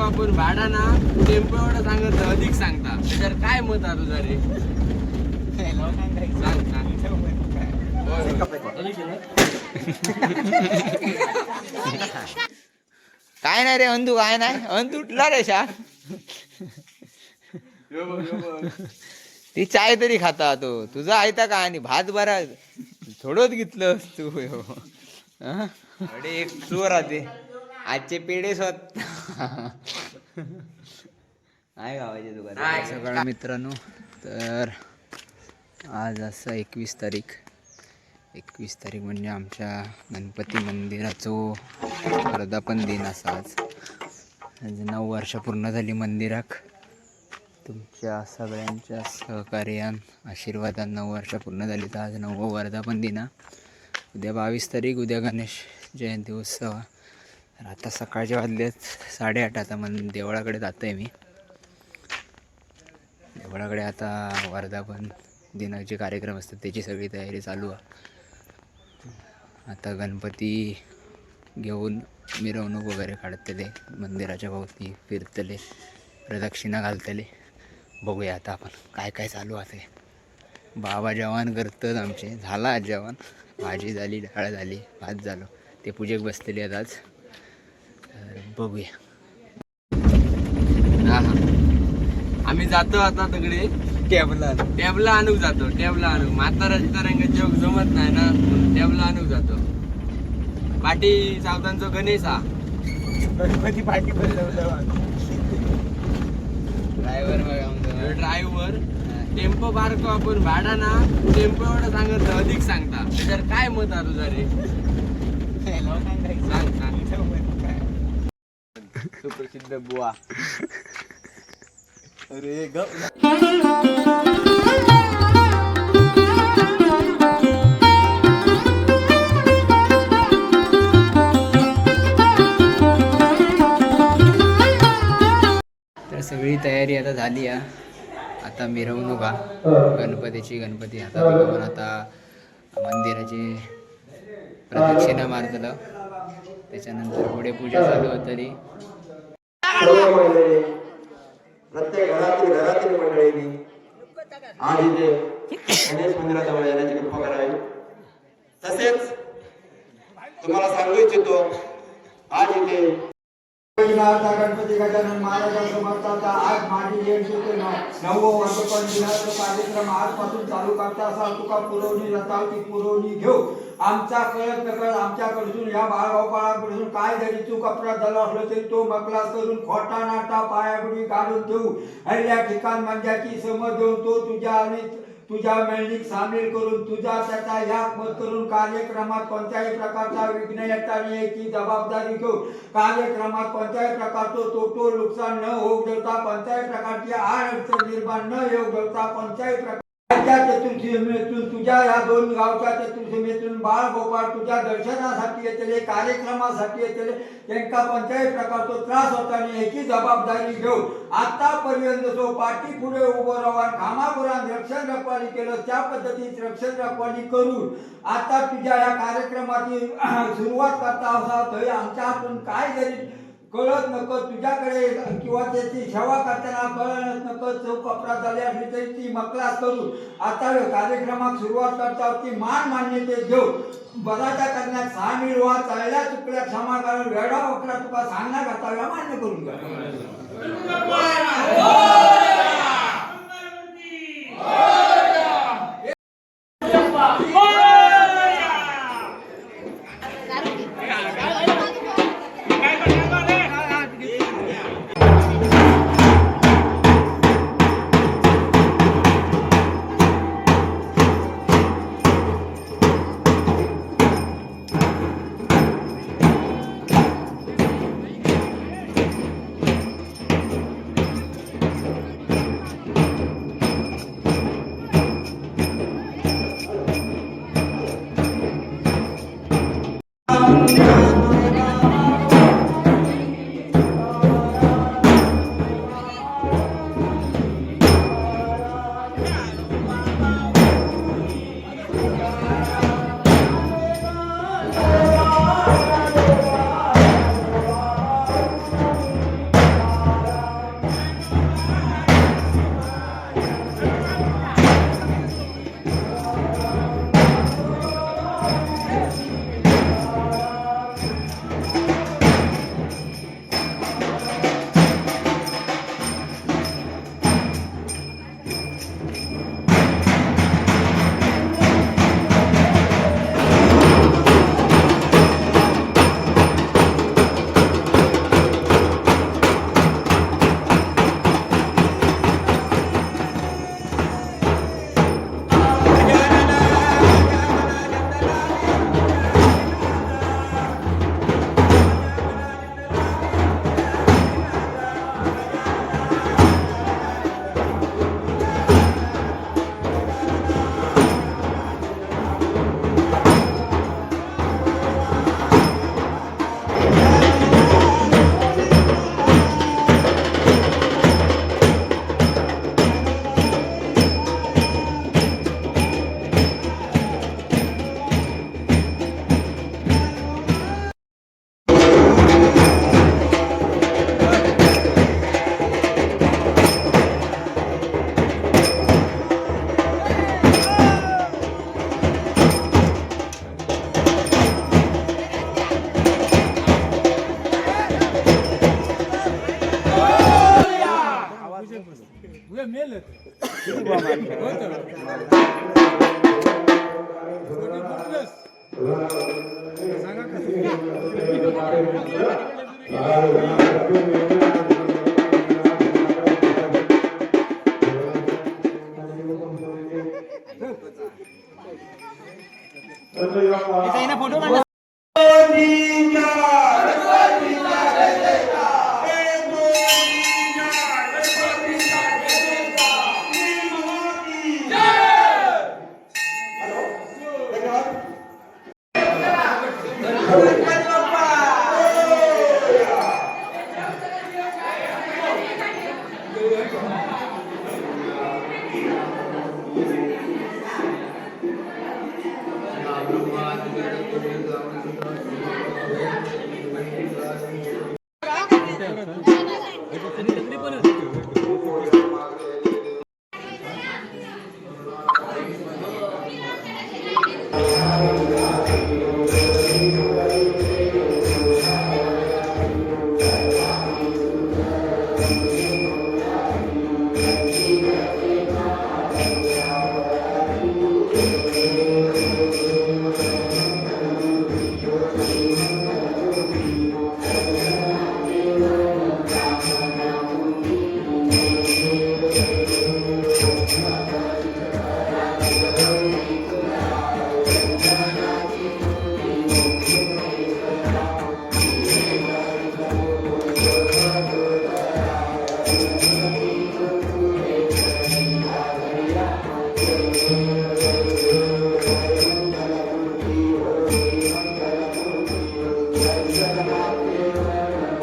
लोक आपण भाडा ना टेम्पो एवढं सांगत अधिक सांगता. त्याच्यावर काय मत आहे तुझा रे? सांग सांग. काय नाही रे अंधू काय नाही. अंधू उठला रे शा ती चाय तरी खाता तो. तुझा आयता का आणि भात बरा थोडंच घेतलं तू. अरे एक चोर राहते आजचे पेढे स्वत आहे गावाचे दुकान सगळ्या मित्रांनो तर आज असं एकवीस तारीख एकवीस तारीख म्हणजे आमच्या गणपती मंदिराचो वर्धापन दिन असा आज. नऊ वर्ष पूर्ण झाली मंदिराक. तुमच्या सगळ्यांच्या सहकार्यान आशीर्वादान नऊ वर्ष पूर्ण झाली तर आज नववं वर्धापन दिना उद्या बावीस तारीख उद्या गणेश जयंती उत्सव तर आता सकाळचे वाजलेत साडेआठ आता मग देवळाकडे जातो आहे मी. देवळाकडे आता वर्धापन दिनाचे कार्यक्रम असतात त्याची सगळी तयारी चालू आहे. आता गणपती घेऊन मिरवणूक वगैरे काढतले मंदिराच्या भोवती फिरतले प्रदक्षिणा घालतले. बघूया आता आपण काय काय चालू आहे ते. बाबा जेवण करतात आमचे. झाला आज जेवण. भाजी झाली डाळ झाली भात झालो. ते पूजेक बसलेले आहेत आज. बघूया. हा आम्ही जातो आता तिकडे. टेबला टॅबला आणूक जातो टॅबला आणूक. म्हाताराच्या रंग जोक जमत नाही ना टॅबला आणूक जातो. पाटी सावतांचो गणेश. हा गणपती पाठी ड्रायव्हर बघा. ड्रायव्हर टेम्पो बारको आपण भाडा ना टेम्पो एवढं सांगत अधिक सांगता. त्याच्यावर काय मत तुझा रे? सांग. सुप्रसिद्ध बुवा. अरे ग तर सगळी तयारी आता झाली आहे आता मिरवणूक गणपतीची गणपती आता बघून आता मंदिराची प्रदक्षिणा मारतलं. त्याच्यानंतर पुढे पूजा चालू होतली सर्व मंडळी प्रत्येक घरातील घरातील मंडळींनी आज इथे गणेश मंदिराजवळ येण्याची कृपा करावी. तसेच तुम्हाला सांगू इच्छितो आज इथे विघ्नहर्ता गणपती गजानन महाराजा समर्थाचा आज माझी जयंती ते नववं वर्षपण दिनाचा कार्यक्रम आजपासून चालू करता असा तुका पुरवणी जाता ती पुरवणी घेऊ. आमचा कळत नकळत आमच्याकडसून या बाळगोपाळाकडून काय जरी तू कपडा झाला असलो तरी तो मकलास करून खोटा नाटा पायाबुडी काढून देऊ. हल्ल्या ठिकाण मंद्याची समज देऊन तो तुझ्या आणि तुझ्या मेंढीत सामील करून तुझा त्याचा याक मत करून कार्यक्रमात कोणत्याही प्रकारचा विघ्न येता याची जबाबदारी घेऊ कार्यक्रमात कोणत्याही प्रकारचं तोटो नुकसान न होऊ देता कोणत्याही प्रकारची आड अडचण निर्माण न येऊ देता कोणत्याही प्रकार चतुर्थी चतुर्थीमेतून तुझ्या ह्या दोन गावच्या चतुर्थीमेतून बाळ गोपाळ तुझ्या दर्शनासाठी येतले कार्यक्रमासाठी येतले त्यांना कोणत्याही प्रकारचा त्रास होता आणि याची जबाबदारी घेऊ आतापर्यंत जो पाठी पुढे उभं राहून खामापुरात रक्षण रखवाली केलं त्या पद्धतीत रक्षण रखवाली करून आता तुझ्या या कार्यक्रमाची सुरुवात करता असा तरी आमच्या हातून काय जरी कळत नको तुझ्याकडे किंवा त्याची सेवा करताना कळत नको. चौक अपराध झाले असली तरी ती मकलास करून आता कार्यक्रमात सुरुवात करता ती मान मान्यते घेऊन बराचा करण्यात सामील व्हा चालल्या चुकल्या क्षमा करून वेडा वकडा तुका सांगण्यात करता मान्य करून घ्या.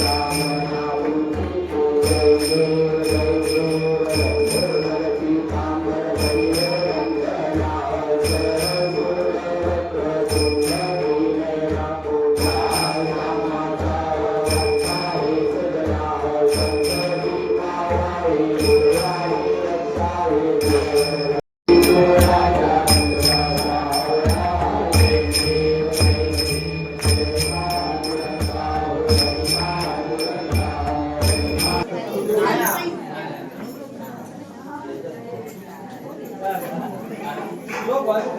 सर्वांच्या मनोकामना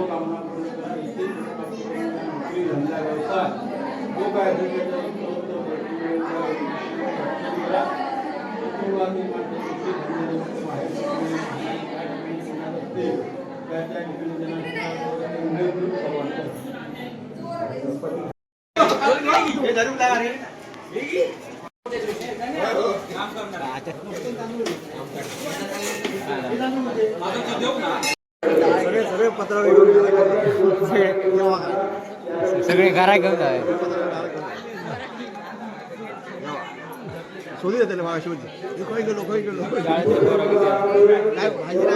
पूर्ण करा इथे नोकरी धंदा व्यवसाय जो काय असेल त्याचा उत्तरोत्तर प्रगती करा. कुटुंबातील माणसं सुखी धंद्यानिमित्त बाहेर काय ठिकाणी असतील, ठिकाणी त्यांना उमेदून सर्वांचं सगळे घरा घेऊन जावे शोधू त्याला मागा शोध खय गेलो खय गेलो. काय भाजी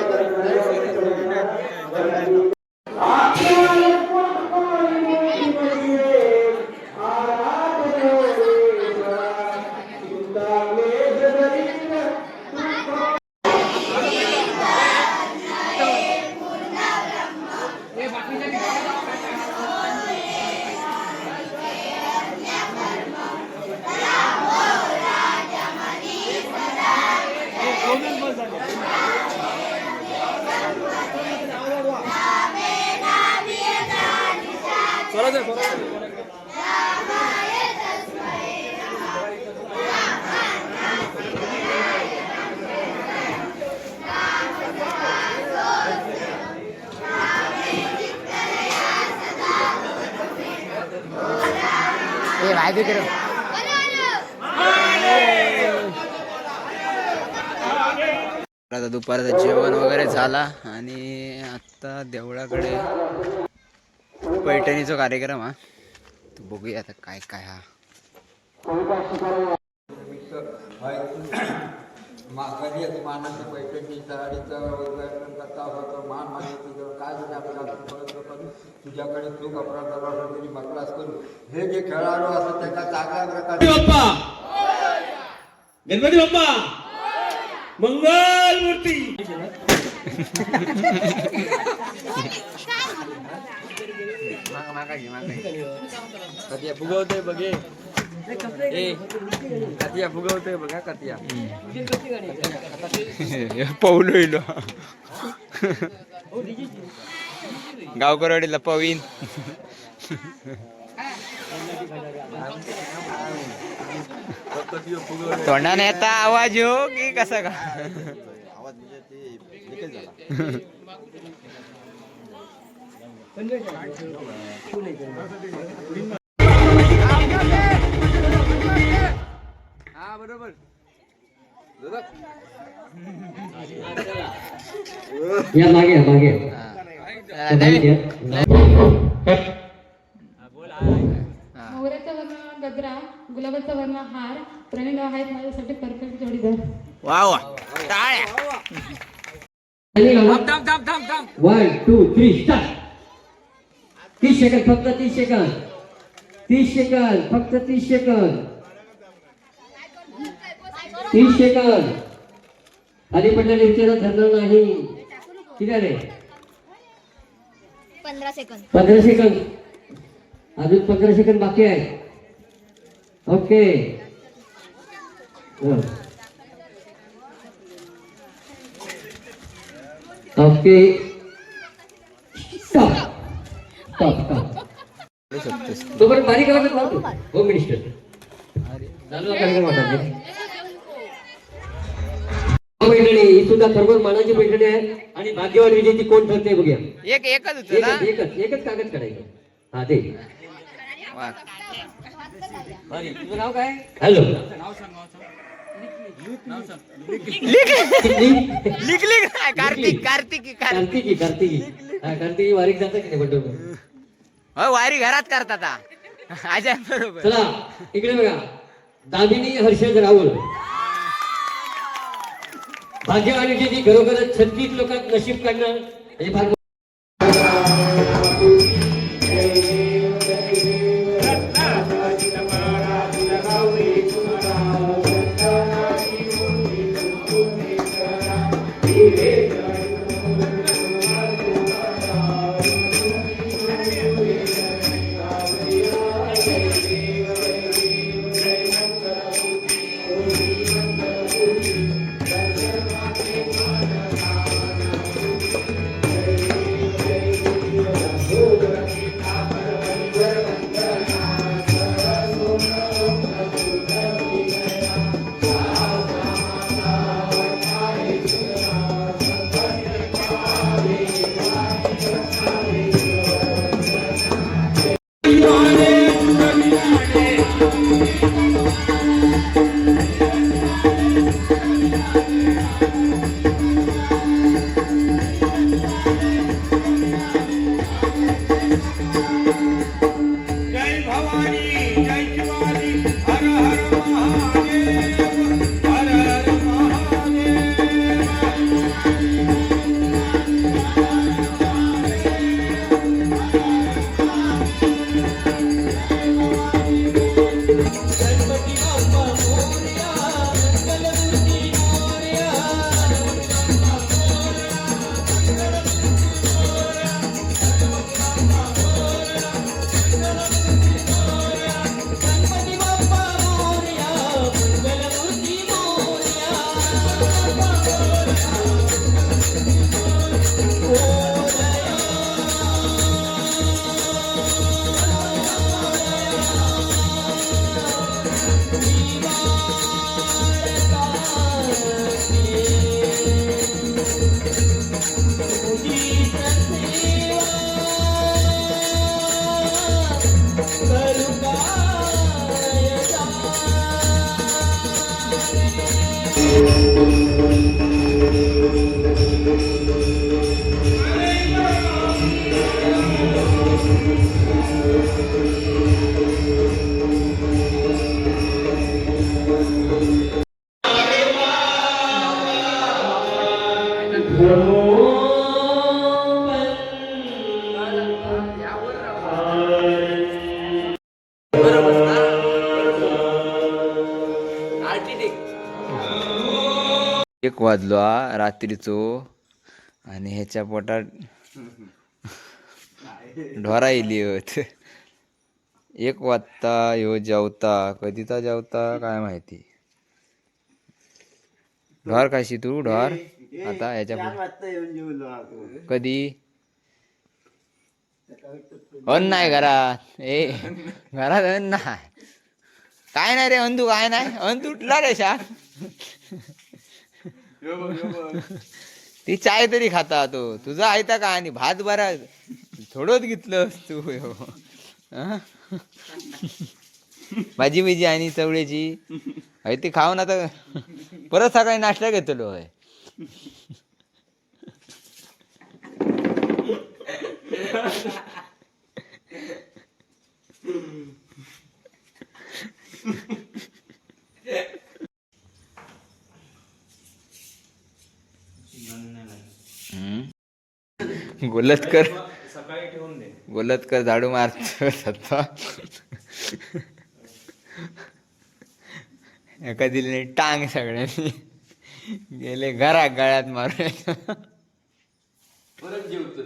ए आता दुपारचं जेवण वगैरे झाला आणि आत्ता आता देवळाकडे पैठणीचा कार्यक्रम हा बघूया आता काय काय हा मा कधी पैठणी तराडीचं उद्घाटन करता होतं मान काय जरी आपल्याला परत तुझ्याकडे चूक अपराध झाला तरी मकलास करू हे जे खेळाडू असतात त्यांना चांगल्या प्रकारे गणपती बाप्पा मंगल मूर्ती कतिया फुगवतोय बघे कतिया फुगवतोय बघा कतिया पौलो इलो गावकरवाडीला पवीन. तोंडाने येता आवाज हो की कसा का? आवाज हा बरोबर या मागे मागे. मोगऱ्याचा वर्ण गजरा गुलाबाचा वर्ण हार प्रणय आहेत माझ्यासाठी परफेक्ट जोडीदार वा वा टाळ्या वन टू थ्री स्टार्ट तीस सेकंद फक्त तीस सेकंद. तीस सेकंद फक्त तीस सेकंद. तीस सेकंद. खाली पडलेले विचारात धरणार नाही. किती आले पंधरा सेकंद. पंधरा सेकंद. अजून पंधरा सेकंद बाकी आहे. ओके. ओके. तोपर्यंत बारीक लावतो होम मिनिस्टर चालू कार्यक्रम ही सुद्धा खरोखर मानाची पैठणी आहे आणि भाग्यवान विजेती कोण ठरते बघूया. एक एकच होतं ना? एकच एकच कागद काढायचं. हा ते. तुझं नाव काय? हॅलो. लिख लिख कार्तिक कार्तिकी कार्तिक. कार्तिकी कार्तिकी. कार्तिकी वारीक जाता की नाही बड्डे हो वारी घरात करतात आता. अजय बरोबर. चला इकडे बघा. दामिनी हर्षद राहुल भाग्यवानी जी खरोखरच छत्तीस लोकांत नशीब काढणं हे फार वाजलो हा रात्रीचो. आणि ह्याच्या पोटात ढोरा येली होत. एक वाजता ह्यो जेवता कधीचा जेवता काय माहिती. ढोर काशी तू ढोर? आता ह्याच्या कधी? हो अन्न नाही घरात. ए घरात हो अन्न नाही काय नाही रे अंतू काय नाही? अन उठला रे शा ती चाय तरी खाता तो. तुझा आयता का? आणि भात बरा थोडंच घेतलं तू भाजी बिजी आणि चवळीची. हय ती खाऊन आता परत सकाळी नाश्ता घेतलो होय. गोलतकर गोलतकर झाडू मारतो सत्ता एका दिले टांग सगळ्यांनी. गेले घरात गळ्यात मारून. परत जेवतो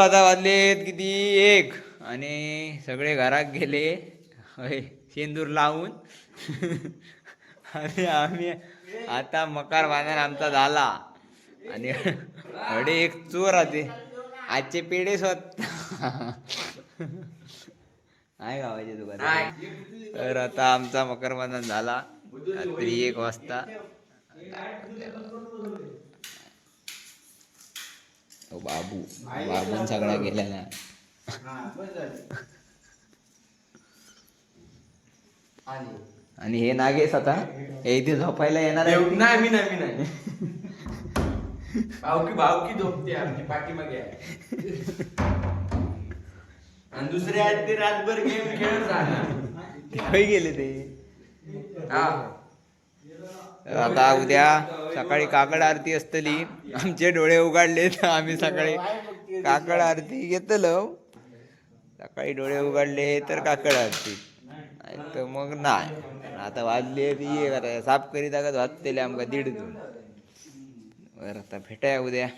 आता वाजलेत किती? एक. आणि सगळे घरात गेले. होय शेंदूर लावून. आणि आम्ही. आता मकार बांधण आमचा झाला. आणि अडे एक चोर आते आजचे पेढे स्वत. आहे गावाचे दुकान. तर आता आमचा मकर बांधण झाला. रात्री एक वाजता. बाबू. बाबून सगळा गेलेला आणि हे नागेश आता हे इथे झोपायला येणार आहे. नाही मी नाही मी नाही. भावकी भावकी झोपते आमची पाठीमागे आणि दुसरे आहेत ते रातभर गेम खेळत राहणार. गेले ते. हा. आता उद्या सकाळी काकड आरती असतली. आमचे डोळे उघडले तर आम्ही सकाळी काकड आरती घेतलो. सकाळी डोळे उघडले तर काकड आरती. तर मग नाही. आता वाजले ती एक साफ करीत आगात वाजतेले आमका दीड दोन बरं आता भेटाया उद्या.